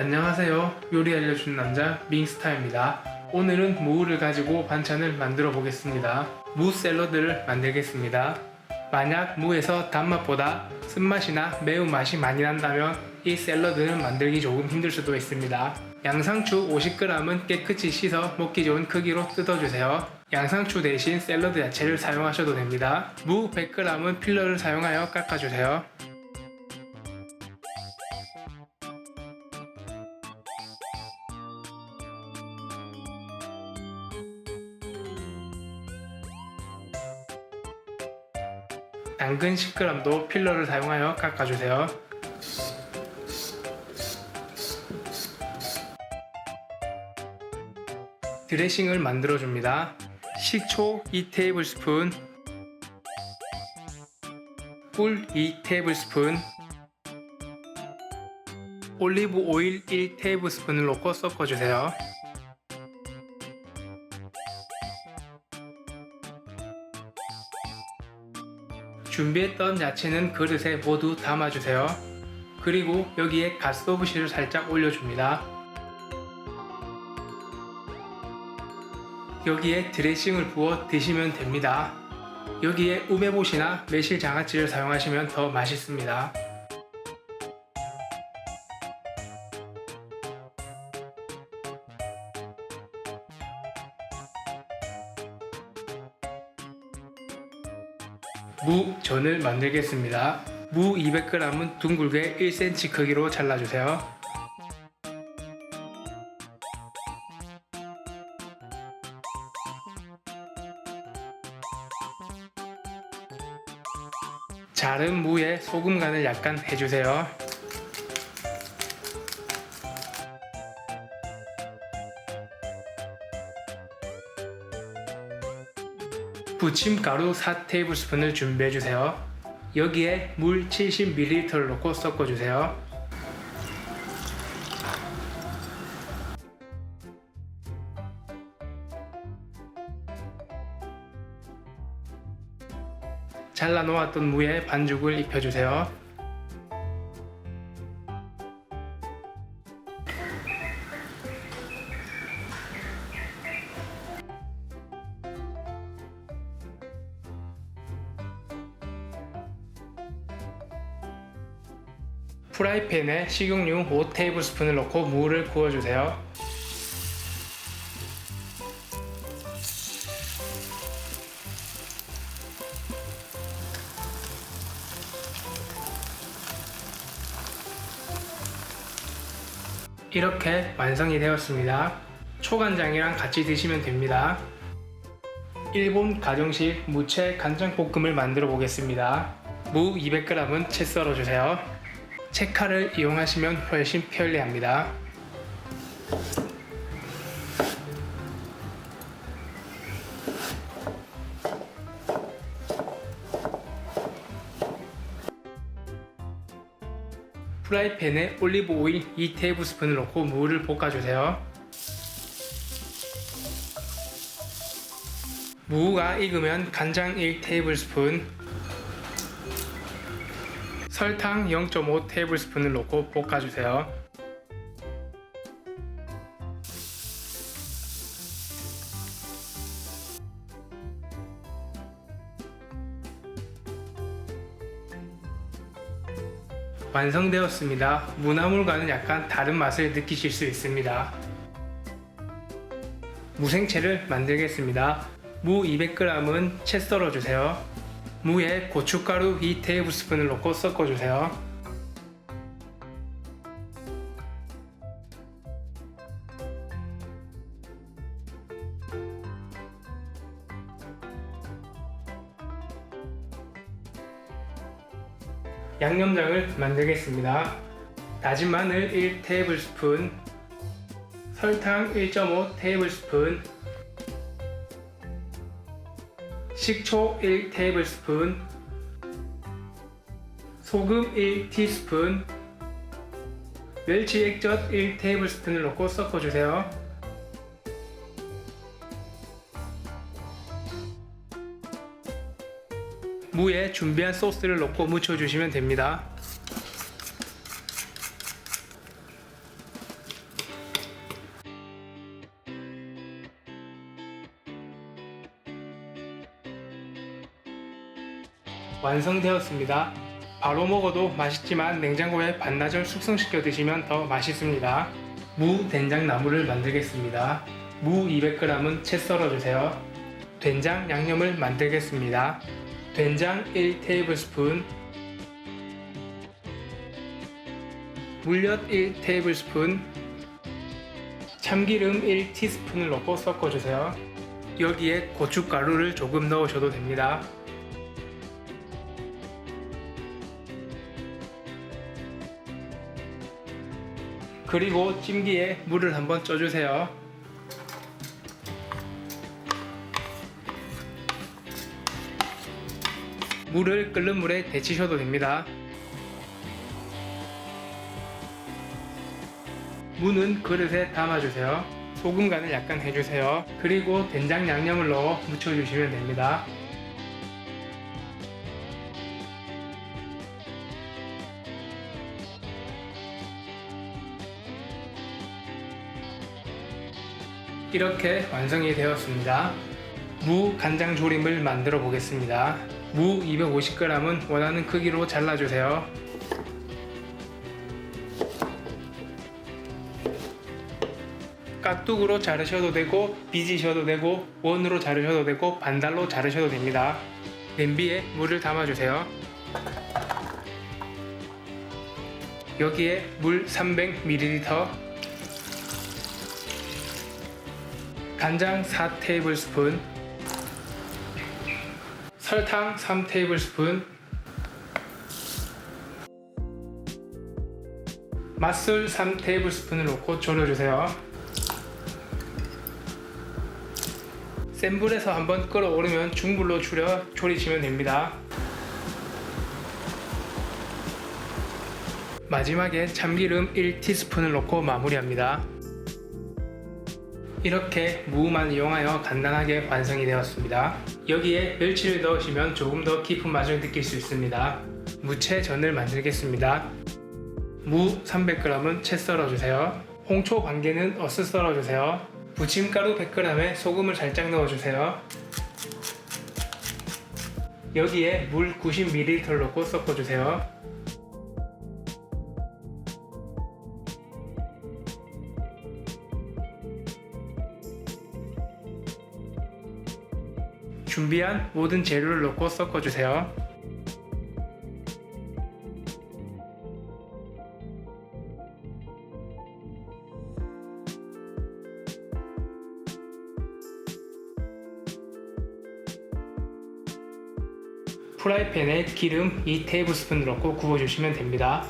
안녕하세요. 요리 알려주는 남자 밍스타입니다. 오늘은 무를 가지고 반찬을 만들어 보겠습니다. 무 샐러드를 만들겠습니다. 만약 무에서 단맛보다 쓴맛이나 매운맛이 많이 난다면 이 샐러드는 만들기 조금 힘들 수도 있습니다. 양상추 50g은 깨끗이 씻어 먹기 좋은 크기로 뜯어주세요. 양상추 대신 샐러드 야채를 사용하셔도 됩니다. 무 100g은 필러를 사용하여 깎아주세요. 당근 10g도 필러를 사용하여 깎아주세요. 드레싱을 만들어줍니다. 식초 2테이블스푼, 꿀 2테이블스푼, 올리브 오일 1테이블스푼을 넣고 섞어주세요. 준비했던 야채는 그릇에 모두 담아주세요. 그리고 여기에 갓소브시를 살짝 올려줍니다. 여기에 드레싱을 부어 드시면 됩니다. 여기에 우메보시나 매실 장아찌를 사용하시면 더 맛있습니다. 무 전을 만들겠습니다. 무 200g은 둥글게 1cm 크기로 잘라주세요. 자른 무에 소금 간을 약간 해주세요. 부침가루 4테이블스푼을 준비해주세요. 여기에 물 70ml를 넣고 섞어주세요. 잘라 놓았던 무에 반죽을 입혀주세요. 프라이팬에 식용유 5테이블스푼을 넣고 무를 구워주세요. 이렇게 완성이 되었습니다. 초간장이랑 같이 드시면 됩니다. 일본 가정식 무채 간장볶음을 만들어 보겠습니다. 무 200g은 채 썰어 주세요. 채칼을 이용하시면 훨씬 편리합니다. 프라이팬에 올리브 오일 2테이블스푼을 넣고 무를 볶아주세요. 무가 익으면 간장 1테이블스푼, 설탕 0.5 테이블스푼을 넣고 볶아주세요. 완성되었습니다. 무나물과는 약간 다른 맛을 느끼실 수 있습니다. 무생채를 만들겠습니다. 무 200g은 채 썰어주세요. 무에 고춧가루 2 테이블스푼을 넣고 섞어주세요. 양념장을 만들겠습니다. 다진 마늘 1 테이블스푼, 설탕 1.5 테이블스푼, 식초 1 테이블스푼, 소금 1 티스푼, 멸치 액젓 1 테이블스푼을 넣고 섞어주세요. 무에 준비한 소스를 넣고 묻혀주시면 됩니다. 완성되었습니다. 바로 먹어도 맛있지만 냉장고에 반나절 숙성시켜 드시면 더 맛있습니다. 무 된장 나물을 만들겠습니다. 무 200g은 채 썰어주세요. 된장 양념을 만들겠습니다. 된장 1테이블스푼, 물엿 1테이블스푼, 참기름 1티스푼을 넣고 섞어주세요. 여기에 고춧가루를 조금 넣으셔도 됩니다. 그리고 찜기에 물을 한번 쪄주세요. 물을 끓는 물에 데치셔도 됩니다. 무는 그릇에 담아주세요. 소금 간을 약간 해주세요. 그리고 된장 양념을 넣어 무쳐주시면 됩니다. 이렇게 완성이 되었습니다. 무 간장 조림을 만들어 보겠습니다. 무 250g은 원하는 크기로 잘라주세요. 깍둑으로 자르셔도 되고 빚으셔도 되고 원으로 자르셔도 되고 반달로 자르셔도 됩니다. 냄비에 물을 담아주세요. 여기에 물 300ml 간장 4테이블스푼 설탕 3테이블스푼 맛술 3테이블스푼을 넣고 졸여주세요. 센 불에서 한번 끓어오르면 중불로 줄여 조리시면 됩니다. 마지막에 참기름 1티스푼을 넣고 마무리합니다 이렇게 무만 이용하여 간단하게 완성이 되었습니다. 여기에 멸치를 넣으시면 조금 더 깊은 맛을 느낄 수 있습니다. 무채전을 만들겠습니다. 무 300g은 채 썰어주세요. 홍초 반개는 어슷 썰어주세요. 부침가루 100g에 소금을 살짝 넣어주세요. 여기에 물 90ml 넣고 섞어주세요. 준비한 모든 재료를 넣고 섞어주세요. 프라이팬에 기름 2테이블스푼 넣고 구워주시면 됩니다.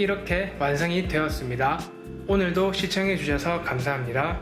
이렇게 완성이 되었습니다. 오늘도 시청해 주셔서 감사합니다.